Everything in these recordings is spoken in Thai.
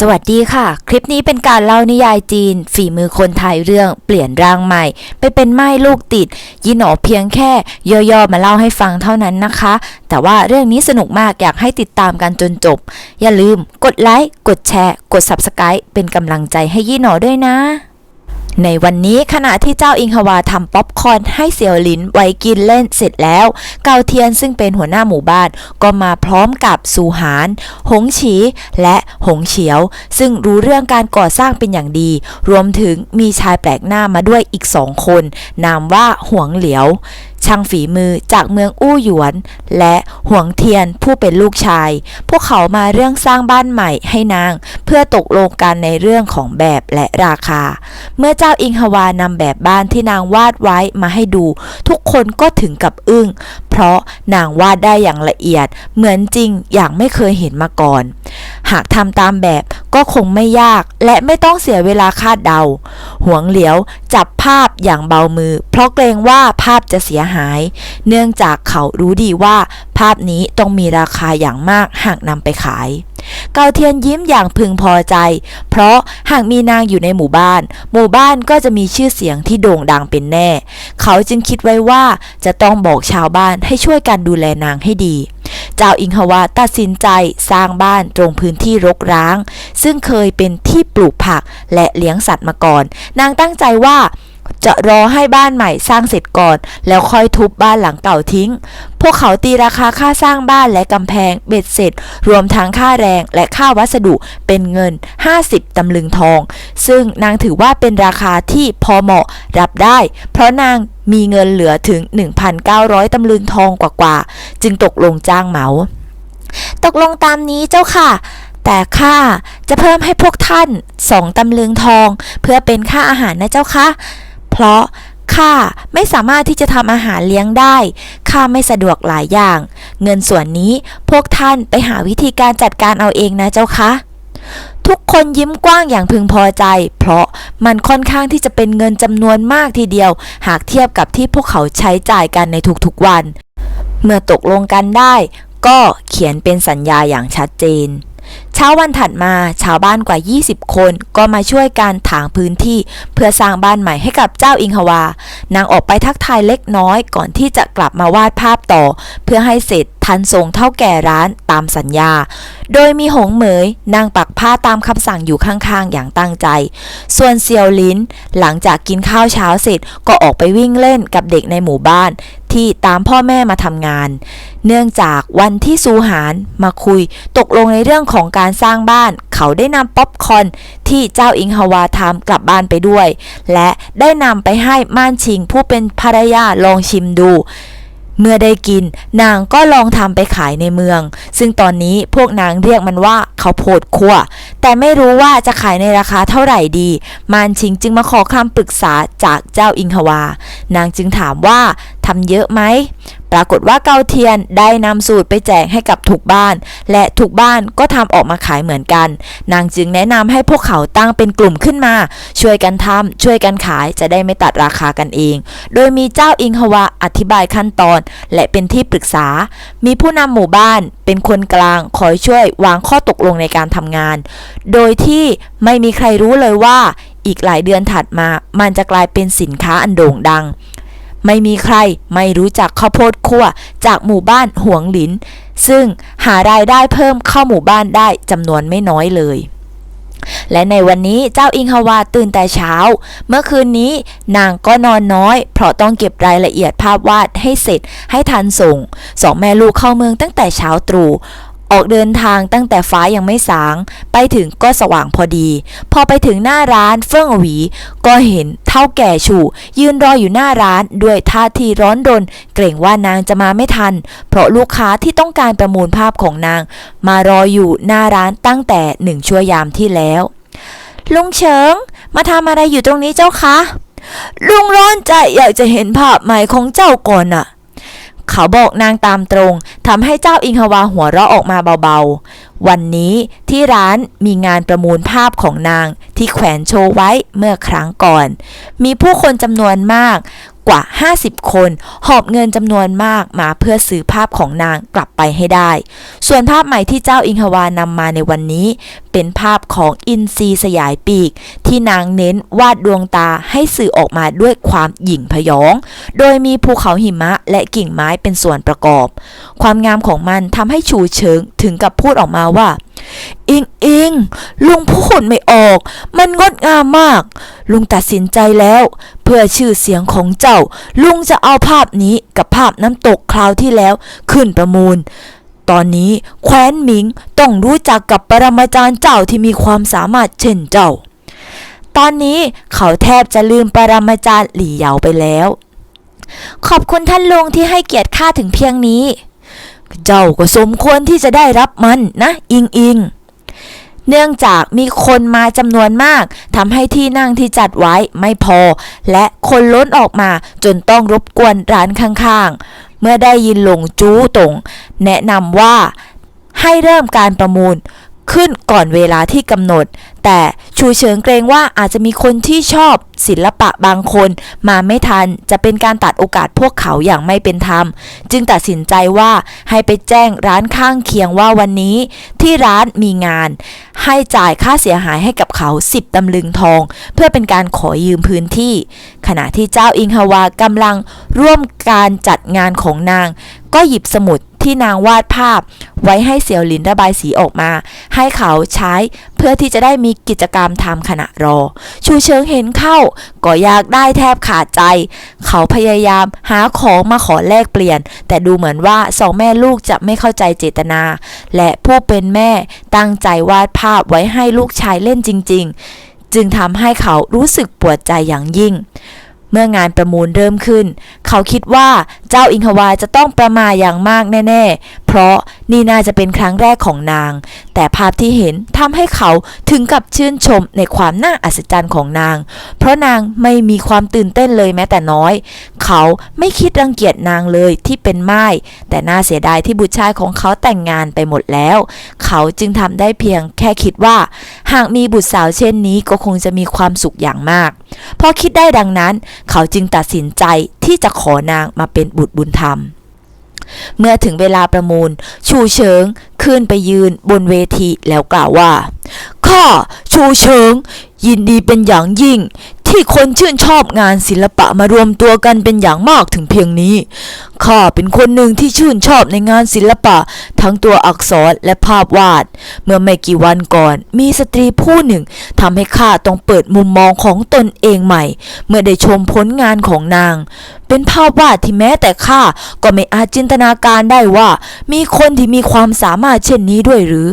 สวัสดีค่ะ คลิปนี้เป็นการเล่านิยายจีน ฝีมือคนไทยเรื่องเปลี่ยนร่างใหม่ ไปเป็นไม้ลูกติด ยินหนอเพียงแค่ย่อๆมาเล่าให้ฟังเท่านั้นนะคะ แต่ว่าเรื่องนี้สนุกมากอยากให้ติดตามกันจนจบ อย่าลืมกดไลค์กดแชร์ กด Subscribe เป็นกำลังใจให้ยี่หนอด้วยนะ ในวันนี้ขณะที่เจ้าอิงฮวาทำป๊อปคอร์นให้เสี่ยวหลินไว้กินเล่นเสร็จแล้ว เกาเทียนซึ่งเป็นหัวหน้าหมู่บ้านก็มาพร้อมกับสูหาน หงฉีและหงเฉียว ซึ่งรู้เรื่องการก่อสร้างเป็นอย่างดี รวมถึงมีชายแปลกหน้ามาด้วยอีกสองคน นามว่าหวงเหลียวช่างฝีมือจากเมืองอู้หยวน และหวงเทียนผู้เป็นลูกชาย พวกเขามาเรื่องสร้างบ้านใหม่ให้นาง เพื่อตกลงกันในเรื่องของแบบและราคา เมื่อเจ้าอิงฮวานำแบบบ้านที่นางวาดไว้มาให้ดู ทุกคนก็ถึงกับอึ้ง เพราะนางวาดได้อย่างละเอียด เหมือนจริงอย่างไม่เคยเห็นมาก่อน หากทำตามแบบ ก็คงไม่ยากและไม่ต้องเสียเวลาคาดเดา หวงเหลียวจับภาพอย่างเบามือ เพราะเกรงว่าภาพจะเสียหาย เนื่องจากเขารู้ดีว่าภาพนี้ต้องมีราคาอย่างมากหากนำไปขายเกาเทียนยิ้มอย่างพึงพอใจ เพราะหากมีนางอยู่ในหมู่บ้าน หมู่บ้านก็จะมีชื่อเสียงที่โด่งดังเป็นแน่ เขาจึงคิดไว้ว่าจะต้องบอกชาวบ้านให้ช่วยกันดูแลนางให้ดี เจ้าอิงฮวาตัดสินใจสร้างบ้านตรงพื้นที่รกร้าง ซึ่งเคยเป็นที่ปลูกผักและเลี้ยงสัตว์มาก่อน นางตั้งใจว่าจะรอให้บ้านใหม่สร้างเสร็จก่อน แล้วค่อยทุบบ้านหลังเก่าทิ้ง พวกเขาตีราคาค่าสร้างบ้านและกำแพงเบ็ดเสร็จ รวมทั้งค่าแรงและค่าวัสดุเป็นเงิน 50 ตำลึงทอง ซึ่งนางถือว่าเป็นราคาที่พอเหมาะรับได้ เพราะนาง มีเงินเหลือถึง 1,900ตำลึงทองกว่าๆ จึงตกลงจ้างเหมา ตกลงตามนี้เจ้าค่ะ แต่ข้าจะเพิ่มให้พวกท่านสองตำลึงทอง เพื่อเป็นค่าอาหารนะเจ้าค่ะ เพราะข้าไม่สามารถที่จะทำอาหารเลี้ยงได้ ข้าไม่สะดวกหลายอย่าง เงินส่วนนี้พวกท่านไปหาวิธีการจัดการเอาเองนะเจ้าคะ ทุกคนยิ้มกว้างอย่างพึงพอใจ เพราะมันค่อนข้างที่จะเป็นเงินจำนวนมากทีเดียว หากเทียบกับที่พวกเขาใช้จ่ายกันในทุกๆวัน เมื่อตกลงกันได้ ก็เขียนเป็นสัญญาอย่างชัดเจน เช้าวันถัดมาชาวบ้านกว่า 20 คนก็มาช่วยกันถางพื้นที่ เพื่อสร้างบ้านใหม่ให้กับเจ้าอิงฮวา นางออกไปทักทายเล็กน้อยก่อนที่จะกลับมาวาดภาพต่อ เพื่อให้เสร็จ ทันทรงเท่าแก่ร้านตามสัญญา โดยมีหงเหมยนางปักผ้าตามคำสั่งอยู่ข้างๆ อย่างตั้งใจ ส่วนเซียวลินหลังจากกินข้าวเช้าเสร็จก็ออกไปวิ่งเล่นกับเด็กในหมู่บ้านที่ตามพ่อแม่มาทำงาน เนื่องจากวันที่ซูหานมาคุยตกลงในเรื่องของการสร้างบ้าน เขาได้นำป๊อปคอนที่เจ้าอิงฮวาทำกลับบ้านไปด้วย และได้นำไปให้ม่านชิงผู้เป็นภรรยาลองชิมดู เมื่อได้กิน นางก็ลองทำไปขายในเมือง ซึ่งตอนนี้พวกนางเรียกมันว่าข้าวโพดคั่ว แต่ไม่รู้ว่าจะขายในราคาเท่าไหร่ดี มานชิงจึงมาขอคำปรึกษาจากเจ้าอิงฮวา นางจึงถามว่า ทำเยอะไหม ปรากฏว่าเกาเทียนได้นำสูตรไปแจกให้กับทุกบ้าน และทุกบ้านก็ทำออกมาขายเหมือนกัน นางจึงแนะนำให้พวกเขาตั้งเป็นกลุ่มขึ้นมา ช่วยกันทำช่วยกันขายจะได้ไม่ตัดราคากันเอง โดยมีเจ้าอิงฮวาอธิบายขั้นตอน และเป็นที่ปรึกษา มีผู้นำหมู่บ้านเป็นคนกลางคอยช่วยวางข้อตกลงในการทำงาน โดยที่ไม่มีใครรู้เลยว่าอีกหลายเดือนถัดมา มันจะกลายเป็นสินค้าอันโด่งดัง ไม่มีใครไม่รู้จักข้าวโพดคั่วจากหมู่บ้านหวงหลิน ซึ่งหารายได้เพิ่มเข้าหมู่บ้านได้จำนวนไม่น้อยเลยและในวันนี้เจ้าอิงฮวาตื่นแต่เช้า เมื่อคืนนี้นางก็นอนน้อย เพราะต้องเก็บรายละเอียดภาพวาดให้เสร็จให้ทันส่ง สองแม่ลูกเข้าเมืองตั้งแต่เช้าตรู่ ออกเดินทางตั้งแต่ฟ้ายังไม่สาง ไปถึงก็สว่างพอดี พอไปถึงหน้าร้านเฟื่องหวี ก็เห็นเท่าแก่ชูยืนรออยู่หน้าร้านด้วยท่าทีร้อนรน เกรงว่านางจะมาไม่ทัน เพราะลูกค้าที่ต้องการประมูลภาพของนาง มารออยู่หน้าร้านตั้งแต่หนึ่งชั่วยามที่แล้ว ลุงเฉิง มาทำอะไรอยู่ตรงนี้เจ้าคะลุงร้อนใจอยากจะเห็นภาพใหม่ของเจ้าก่อนน่ะ เขาบอกนางตามตรงทำให้เจ้าอิงฮวาหัวเราะออกมาเบาๆ วันนี้ที่ร้านมีงานประมูลภาพของนางที่แขวนโชว์ไว้เมื่อครั้งก่อน มีผู้คนจำนวนมาก กว่า 50 คน หอบเงินจำนวนมากมาเพื่อซื้อภาพของนางกลับไปให้ได้ ส่วนภาพใหม่ที่เจ้าอิงฮวานำมาในวันนี้ เป็นภาพของอินทรีสยายปีก ที่นางเน้นวาดดวงตาให้สื่อออกมาด้วยความหยิ่งพยอง โดยมีภูเขาหิมะและกิ่งไม้เป็นส่วนประกอบ ความงามของมันทำให้ชูเชิงถึงกับพูดออกมาว่าอิงอิงลุงพูดไม่ออก มันงดงามมาก ลุงตัดสินใจแล้ว เพื่อชื่อเสียงของเจ้า ลุงจะเอาภาพนี้กับภาพน้ำตกคราวที่แล้วขึ้นประมูล ตอนนี้แคว้นหมิงต้องรู้จักกับปรมาจารย์เจ้าที่มีความสามารถเช่นเจ้า ตอนนี้เขาแทบจะลืมปรมาจารย์หลี่เหยาไปแล้ว ขอบคุณท่านลุงที่ให้เกียรติข้าถึงเพียงนี้ เจ้าก็สมควรที่จะได้รับมันนะ อิงอิง เนื่องจากมีคนมาจำนวนมากทำให้ที่นั่งที่จัดไว้ไม่พอ และคนล้นออกมาจนต้องรบกวนร้านข้างๆ เมื่อได้ยินหลงจู้ตงแนะนำว่าให้เริ่มการประมูล ขึ้นก่อนเวลาที่กำหนด แต่ชูเฉิงเกรงว่าอาจจะมีคนที่ชอบศิลปะบางคนมาไม่ทันจะเป็นการตัดโอกาสพวกเขาอย่างไม่เป็นธรรม จึงตัดสินใจว่าให้ไปแจ้งร้านข้างเคียงว่าวันนี้ที่ร้านมีงาน ให้จ่ายค่าเสียหายให้กับเขา10ตำลึงทอง เพื่อเป็นการขอยืมพื้นที่ ขณะที่เจ้าอิงฮาวากำลังร่วมการจัดงานของนาง ก็หยิบสมุด ที่นางวาดภาพ ไว้ให้เสี่ยวหลินระบายสีออกมา ให้เขาใช้เพื่อที่จะได้มีกิจกรรมทำขณะรอ ชูเชิงเห็นเข้า ก็อยากได้แทบขาดใจ เขาพยายามหาของมาขอแลกเปลี่ยน แต่ดูเหมือนว่าสองแม่ลูกจะไม่เข้าใจเจตนา และผู้เป็นแม่ตั้งใจวาดภาพไว้ให้ลูกชายเล่นจริง ๆ จึงทำให้เขารู้สึกปวดใจอย่างยิ่งเมื่องานประมูลเริ่มขึ้น เขาคิดว่าเจ้าอิงฮวาจะต้องประมาอย่างมากแน่ๆ เพราะนี่น่าจะเป็นครั้งแรกของนาง แต่ภาพที่เห็นทำให้เขาถึงกับชื่นชมในความน่าอัศจรรย์ของนาง เพราะนางไม่มีความตื่นเต้นเลยแม้แต่น้อย เขาไม่คิดรังเกียจนางเลยที่เป็นไม้แต่น่าเสียดายที่บุตรชายของเขาแต่งงานไปหมดแล้ว เขาจึงทำได้เพียงแค่คิดว่า หากมีบุตรสาวเช่นนี้ก็คงจะมีความสุขอย่างมาก พอคิดได้ดังนั้น เขาจึงตัดสินใจ ที่จะขอนางมาเป็นบุตรบุญธรรม เมื่อถึงเวลาประมูล ชูเชิงขึ้นไปยืนบนเวทีแล้วกล่าวว่า ข้าชูเชิง ยินดีเป็นอย่างยิ่งที่คนชื่นชอบงานศิลปะมารวมตัวกันเป็นอย่างมากถึงเพียงนี้ ข้าเป็นคนหนึ่งที่ชื่นชอบในงานศิลปะ ทั้งตัวอักษรและภาพวาด เมื่อไม่กี่วันก่อน มีสตรีผู้หนึ่งทำให้ข้าต้องเปิดมุมมองของตนเองใหม่ เมื่อได้ชมผลงานของนาง เป็นภาพวาดที่แม้แต่ข้าก็ไม่อาจจินตนาการได้ว่า มีคนที่มีความสามารถเช่นนี้ด้วยหรือ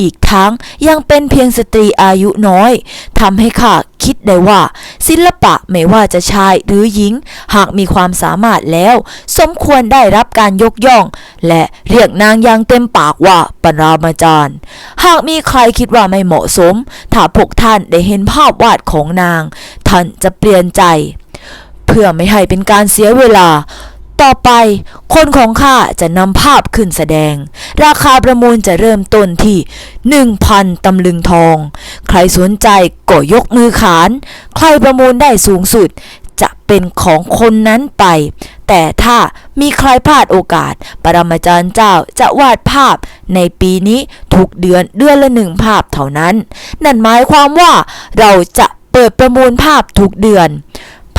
อีกทั้งยังเป็นเพียงสตรีอายุน้อยทำให้ข้าคิดได้ว่า ศิลปะไม่ว่าจะชายหรือหญิง หากมีความสามารถแล้ว สมควรได้รับการยกย่อง และเรียกนางอย่างเต็มปากว่าปรามาจารย์ หากมีใครคิดว่าไม่เหมาะสม ถ้าพวกท่านได้เห็นภาพวาดของนาง ท่านจะเปลี่ยนใจ เพื่อไม่ให้เป็นการเสียเวลา ต่อไป คนของข้าจะนำภาพขึ้นแสดง ราคาประมูลจะเริ่มต้นที่ 1,000 ตำลึงทอง ใครสนใจก็ยกมือขาน ใครประมูลได้สูงสุดจะเป็นของคนนั้นไป แต่ถ้ามีใครพลาดโอกาส ปรมาจารย์เจ้าจะวาดภาพในปีนี้ทุกเดือนเดือนละหนึ่งภาพเท่านั้น นั่นหมายความว่าเราจะเปิดประมูลภาพทุกเดือน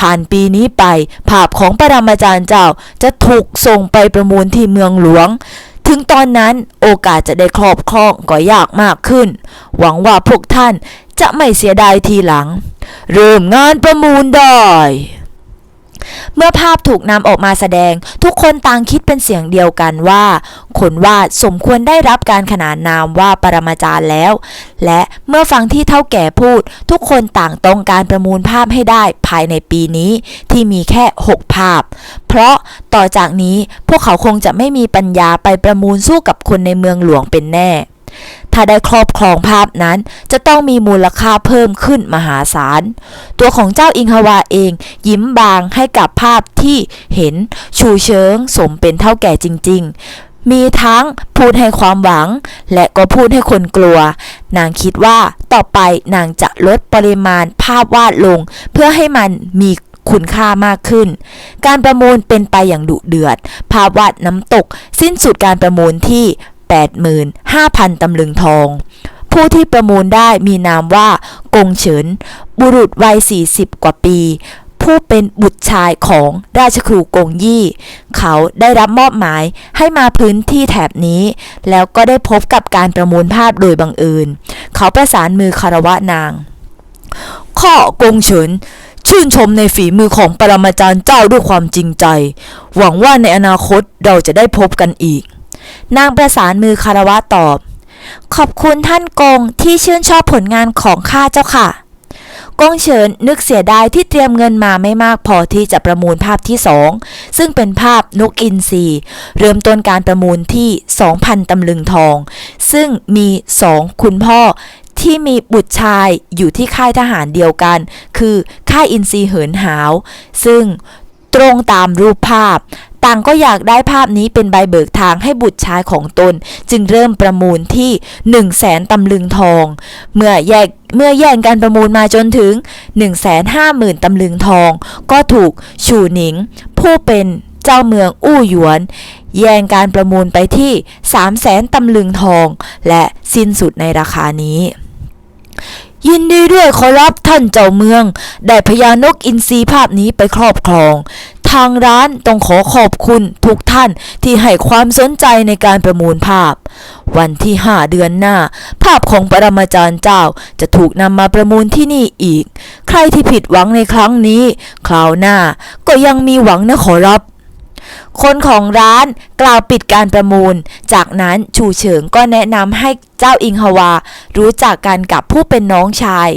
ผ่านปีนี้ไป ภาพของปรมาจารย์เจ้าจะถูกส่งไปประมูลที่เมืองหลวง ถึงตอนนั้นโอกาสจะได้ครอบครองก็ยากมากขึ้น หวังว่าพวกท่านจะไม่เสียดายทีหลัง เริ่มงานประมูลได้ เมื่อภาพถูกนำออกมาแสดง ทุกคนต่างคิดเป็นเสียงเดียวกันว่าคนวาดสมควรได้รับการขนานนามว่าปรมาจารย์แล้ว และเมื่อฟังที่เท่าแก่พูด ทุกคนต่างต้องการประมูลภาพให้ได้ภายในปีนี้ที่มีแค่ 6 ภาพ เพราะต่อจากนี้พวกเขาคงจะไม่มีปัญญาไปประมูลสู้กับคนในเมืองหลวงเป็นแน่ ถ้าได้ครอบครองภาพนั้นจะต้องมีมูลค่าเพิ่มขึ้นมหาศาล ตัวของเจ้าอิงฮวาเองยิ้มบางให้กับภาพที่เห็นชูเชิงสมเป็นเท่าแก่จริง ๆ มีทั้งพูดให้ความหวัง และก็พูดให้คนกลัว นางคิดว่าต่อไปนางจะลดปริมาณภาพวาดลง เพื่อให้มันมีคุณค่ามากขึ้น การประมูลเป็นไปอย่างดุเดือด ภาพวาดน้ำตก สิ้นสุดการประมูลที่ 85,000 ตำลึงทอง ผู้ที่ประมูลได้มีนามว่ากงเฉิน บุรุษวัย 40 กว่าปี ผู้เป็นบุตรชายของราชครูกงยี่ เขาได้รับมอบหมายให้มาพื้นที่แถบนี้ แล้วก็ได้พบกับการประมูลภาพโดยบังเอิญ เขาประสานมือคารวะนาง ข้อกงเฉินชื่นชมในฝีมือของปรมาจารย์เจ้าด้วยความจริงใจ หวังว่าในอนาคตเราจะได้พบกันอีก นางประสานมือคารวะตอบ ขอบคุณท่านกงที่ชื่นชอบผลงานของข้าเจ้าค่ะ กงเฉินนึกเสียดายที่เตรียมเงินมาไม่มากพอที่จะประมูลภาพที่สองซึ่งเป็นภาพนกอินทรีเริ่มต้นการประมูลที่ 2,000ตำลึงทอง ซึ่งมีสองคุณพ่อที่มีบุตรชายอยู่ที่ค่ายทหารเดียวกัน คือค่ายอินทรีเหินหาว ซึ่งตรงตามรูปภาพ ต่างก็อยากได้ภาพนี้เป็นใบเบิกทางให้บุตรชายของตน จึงเริ่มประมูลที่1 0 0 0 0แสนตำลึงทอง เมื่อแยกเมื่อแย่งการประมูลมาจนถึง 1 5 0 0 0 0ตำลึงทอง ก็ถูกชูหนิง ผู้เป็นเจ้าเมืองอู้หยวน แย่งการประมูลไปที่ 3 0 0แสนตำลึงทอง และสิ้นสุดในราคานี้ยินดีด้วยขอรับท่านเจ้าเมือง ได้พญานกอินทรีภาพนี้ไปครอบครอง ทางร้านต้องขอขอบคุณทุกท่านที่ให้ความสนใจในการประมูลภาพ วันที่ 5 เดือนหน้า ภาพของปรมาจารย์เจ้าจะถูกนำมาประมูลที่นี่อีก ใครที่ผิดหวังในครั้งนี้ คราวหน้าก็ยังมีหวังนะขอรับคนของร้านกล่าวปิดการประมูล จากนั้นชูเฉิงก็แนะนำให้เจ้าอิงฮวา รู้จักกันกับผู้เป็นน้องชาย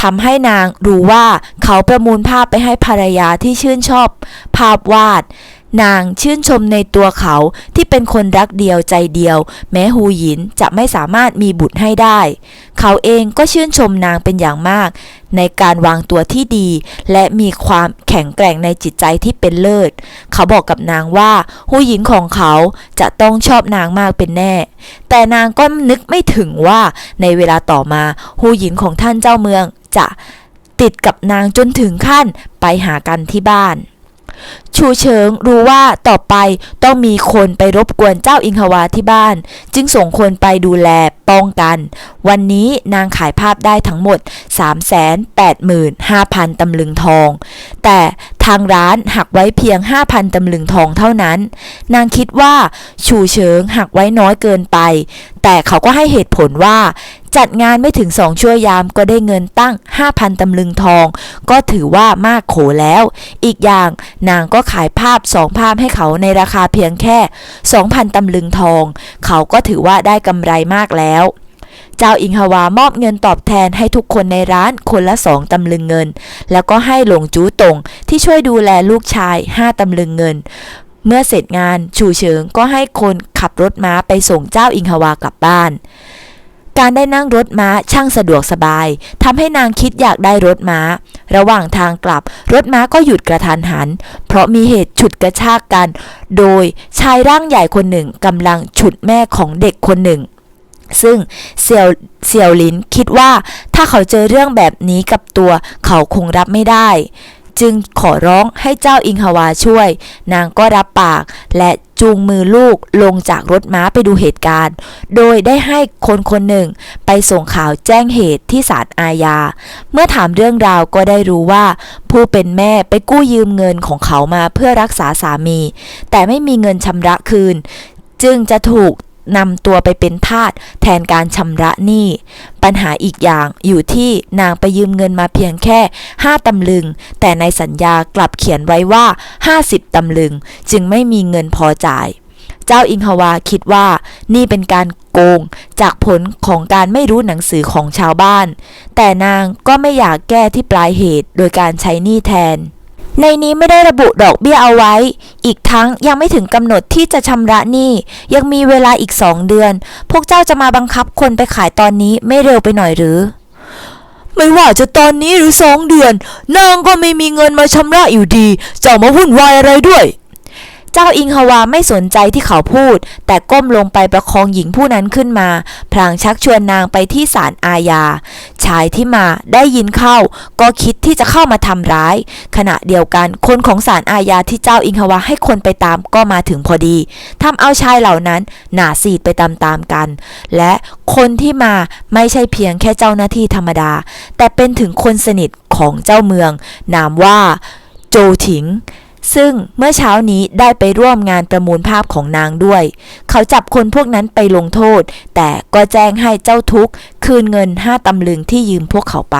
ทำให้นางรู้ว่าเขาประมูลภาพไปให้ภรรยาที่ชื่นชอบ ภาพวาด นางชื่นชมในตัวเขาที่เป็นคนรักเดียวใจเดียว แม้ฮูหยินจะไม่สามารถมีบุตรให้ได้ เขาเองก็ชื่นชมนางเป็นอย่างมาก ในการวางตัวที่ดี และมีความแข็งแกร่งในจิตใจที่เป็นเลิศ เขาบอกกับนางว่าฮูหยินของเขาจะต้องชอบนางมากเป็นแน่ แต่นางก็นึกไม่ถึงว่าในเวลาต่อมาฮูหยินของท่านเจ้าเมือง จะติดกับนางจนถึงขั้นไปหากันที่บ้าน ชูเฉิงรู้ว่าต่อไปต้องมีคนไปรบกวนเจ้าอิงฮวาที่บ้าน จึงส่งคนไปดูแลป้องกัน วันนี้นางขายภาพได้ทั้งหมด 385,000ตำลึงทอง แต่ทางร้านหักไว้เพียง 5,000ตำลึงทองเท่านั้น นางคิดว่าชูเฉิงหักไว้น้อยเกินไป แต่เขาก็ให้เหตุผลว่า จัดงานไม่ถึงสองชั่วยามก็ได้เงินตั้ง 5,000ตำลึงทอง ก็ถือว่ามากโขแล้ว อีกอย่างนางก็ขายภาพสองภาพให้เขาในราคาเพียงแค่ 2,000ตำลึงทอง เขาก็ถือว่าได้กำไรมากแล้วเจ้าอิงฮวามอบเงินตอบแทนให้ทุกคนในร้านคนละสองตำลึงเงิน แล้วก็ให้หลงจูตงที่ช่วยดูแลลูกชาย5ตำลึงเงิน เมื่อเสร็จงานชูเฉิงก็ให้คนขับรถม้าไปส่งเจ้าอิงฮวากลับบ้าน การได้นั่งรถม้าช่างสะดวกสบายทำให้นางคิดอยากได้รถม้า ระหว่างทางกลับรถม้าก็หยุดกระทันหัน เพราะมีเหตุฉุดกระชากกัน โดยชายร่างใหญ่คนหนึ่งกำลังฉุดแม่ของเด็กคนหนึ่งซึ่งเซียวเซียวลินคิดว่าถ้าเขาเจอเรื่องแบบนี้กับตัวเขาคงรับไม่ได้ จึงขอร้องให้เจ้าอิงฮวาช่วย นางก็รับปากและจูงมือลูกลงจากรถม้าไปดูเหตุการณ์ โดยได้ให้คนคนหนึ่งไปส่งข่าวแจ้งเหตุที่ศาลอาญา เมื่อถามเรื่องราวก็ได้รู้ว่า ผู้เป็นแม่ไปกู้ยืมเงินของเขามาเพื่อรักษาสามี แต่ไม่มีเงินชำระคืน จึงจะถูก นำตัวไปเป็นทาสแทนการชำระหนี้ ปัญหาอีกอย่างอยู่ที่นางไปยืมเงินมาเพียงแค่ 5 ตำลึง แต่ในสัญญากลับเขียนไว้ว่า 50 ตำลึง จึงไม่มีเงินพอจ่าย เจ้าอิงฮวาคิดว่านี่เป็นการโกงจากผลของการไม่รู้หนังสือของชาวบ้าน แต่นางก็ไม่อยากแก้ที่ปลายเหตุโดยการใช้หนี้แทน ในนี้ไม่ได้ระบุดอกเบี้ยเอาไว้ อีกทั้งยังไม่ถึงกำหนดที่จะชำระหนี้ ยังมีเวลาอีกสองเดือน พวกเจ้าจะมาบังคับคนไปขายตอนนี้ไม่เร็วไปหน่อยหรือ ไม่ว่าจะตอนนี้หรือสองเดือน นางก็ไม่มีเงินมาชำระอยู่ดี เจ้ามาวุ่นวายอะไรด้วย จ้าอิงฮวาไม่สนใจที่เขาพูด แต่ก้มลงไปประคองหญิงผู้นั้นขึ้นมา พลางชักชวนนางไปที่ศาลอาญา ชายที่มาได้ยินเข้า ก็คิดที่จะเข้ามาทำร้าย ขณะเดียวกันคนของศาลอาญาที่เจ้าอิงฮวาให้คนไปตามก็มาถึงพอดีทำเอาชายเหล่านั้นหนาซีดไปตามๆกัน และคนที่มาไม่ใช่เพียงแค่เจ้าหน้าที่ธรรมดา แต่เป็นถึงคนสนิทของเจ้าเมือง นามว่า โจถิง ซึ่งเมื่อเช้านี้ได้ไปร่วมงานประมูลภาพของนางด้วย เขาจับคนพวกนั้นไปลงโทษ แต่ก็แจ้งให้เจ้าทุกข์คืนเงินห้าตำลึงที่ยืมพวกเขาไป